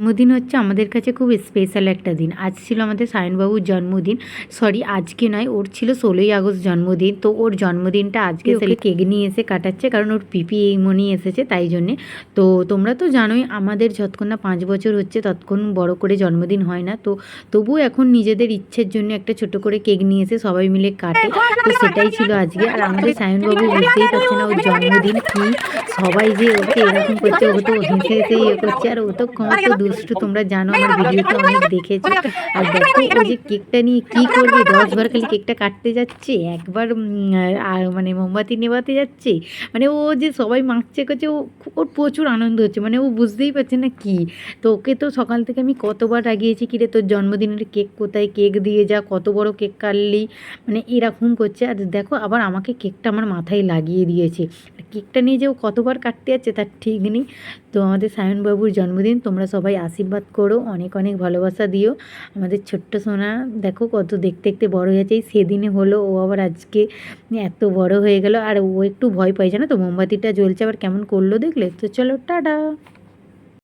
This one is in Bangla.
জন্মদিন হচ্ছে আমাদের কাছে খুব স্পেশাল একটা দিন। আজ ছিল আমাদের সায়নবাবুর জন্মদিন। সরি আজকে নয় ওর ছিল ষোলোই আগস্ট জন্মদিন। তো ওর জন্মদিনটা আজকে ওকে। কেক নিয়ে এসে কাটাচ্ছে কারণ ওর পিপি এই মনি এসেছে তাই জন্যে। তো তোমরা তো জানোই আমাদের যতক্ষণ না পাঁচ বছর হচ্ছে ততক্ষণ বড় করে জন্মদিন হয় না। তো তবুও এখন নিজেদের ইচ্ছের জন্য একটা ছোট করে কেক নিয়ে এসে সবাই মিলে কাটে। তো সেটাই ছিল আজকে। আর আমাদের সায়নবাবু বুঝতেই পারছে না ওর জন্মদিন কি? সবাই যে ওকে এরকম করছে ও তো হেসে হেসে ইয়ে করছে আর ও তো কত দুষ্টু তোমরা জানো আমার ভিডিওতে অনেক দেখেছ। আর দেখো ও যে কেকটা নিয়ে কি করবে? দশবার খালি কেকটা কাটতে যাচ্ছে একবার মানে মোমবাতি নেভাতে যাচ্ছে। মানে ও যে সবাই মাখছে করছে ও ওর প্রচুর আনন্দ হচ্ছে। মানে ও বুঝতেই পারছে না কি। তো ওকে তো সকাল থেকে আমি কতবার রাগিয়েছি কিরে তোর জন্মদিনের কেক কোথায়? কেক দিয়ে যা কত বড় কেক কাটলি? মানে এরকম করছে। আর দেখো আবার আমাকে কেকটা আমার মাথায় লাগিয়ে দিয়েছে। কেকটা নিয়ে যে ও কতবার কাটতে যাচ্ছে তার ঠিক নেই। তো আমাদের সায়নবাবুর জন্মদিন, তোমরা সবাই আশীর্বাদ করো, অনেক অনেক ভালোবাসা দিও। আমাদের ছোট্ট সোনা, দেখো কত দেখতে দেখতে বড় হয়েছে সেদিনে হলো, ও আবার আজকে এত বড় হয়ে গেল। আর ও একটু ভয় পাই জানো তো? মোমবাতিটা জ্বলছে, আবার কেমন করল দেখলে? তো চলো, টাটা!